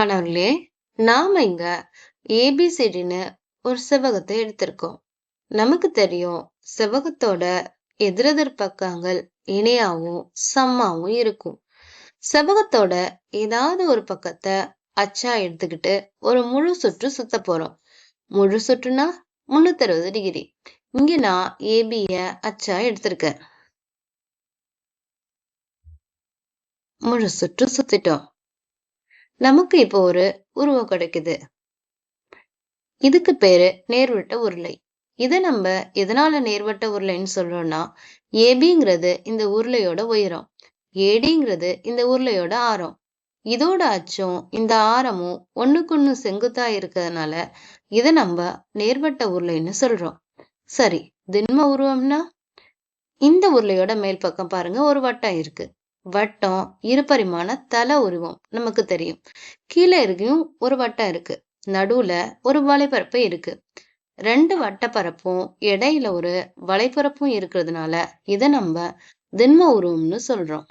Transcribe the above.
மாணவர்களே நாம இங்க ஏபிசிடின்னு ஒரு செவ்வகத்தை எடுத்திருக்கோம். நமக்கு தெரியும் செவ்வகத்தோட எதிரெதிர் பக்கங்கள் இணையாவும் சம்மாவும் இருக்கும். செவ்வகத்தோட ஏதாவது ஒரு பக்கத்தை அச்சா எடுத்துக்கிட்டு ஒரு முழு சுற்று சுத்த போறோம். முழு சுற்றுனா முன்னூத்தி அறுபது டிகிரி. இங்க நான் ஏபிய அச்சா எடுத்திருக்கேன். முழு சுற்று சுத்திட்டோம். நமக்கு இப்போ ஒரு உருவம் கிடைக்குது. இதுக்கு பேரு நேர்வட்ட உருளை. இதை நம்ம எதனால நேர்வட்ட உருளைன்னு சொல்றோம்னா ஏபிங்கிறது இந்த உருளையோட உயரம் ஏடிங்கிறது இந்த உருளையோட ஆரம். இதோட அச்சும் இந்த ஆரமும் ஒண்ணுக்கு செங்குத்தா இருக்கிறதுனால இதை நம்ம நேர்வட்ட உருளைன்னு சொல்றோம். சரி திண்ம உருவம்னா? இந்த உருளையோட மேல் பக்கம் பாருங்க ஒரு வட்டம் இருக்கு. வட்டம் இருபரிமாண தல உருவம் நமக்கு தெரியும். கீழே இருக்கையும் ஒரு வட்டம் இருக்கு. நடுவுல ஒரு வலைப்பரப்பு இருக்கு. ரெண்டு வட்டப்பரப்பும் இடையில ஒரு வலைப்பரப்பும் இருக்கிறதுனால இதை நம்ம திண்ம உருவம்னு சொல்றோம்.